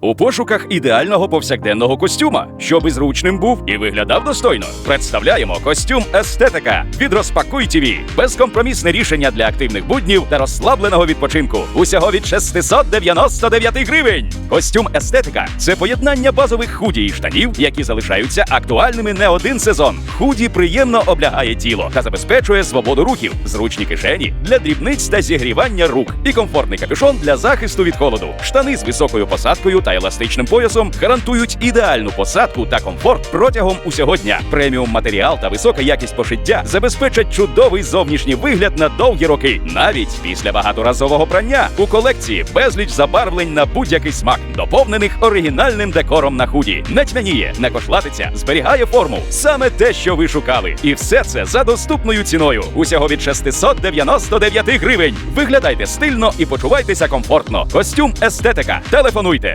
У пошуках ідеального повсякденного костюма, щоб і зручним був і виглядав достойно. Представляємо костюм естетика від Розпакуй ТВ. Безкомпромісне рішення для активних буднів та розслабленого відпочинку. Усього від 699 гривень. Костюм естетика це поєднання базових худі і штанів, які залишаються актуальними не один сезон. Худі приємно облягає тіло та забезпечує свободу рухів, зручні кишені для дрібниць та зігрівання рук і комфортний капюшон для захисту від холоду. Штани з високою посадкою та еластичним поясом гарантують ідеальну посадку та комфорт протягом усього дня. Преміум матеріал та висока якість пошиття забезпечать чудовий зовнішній вигляд на довгі роки, навіть після багаторазового прання. У колекції безліч забарвлень на будь-який смак, доповнених оригінальним декором на худі. Не тьмяніє, не кошлатиться, зберігає форму. Саме те, що ви шукали. І все це за доступною ціною. Усього від 699 гривень. Виглядайте стильно і почувайтеся комфортно. Костюм естетика. Телефонуйте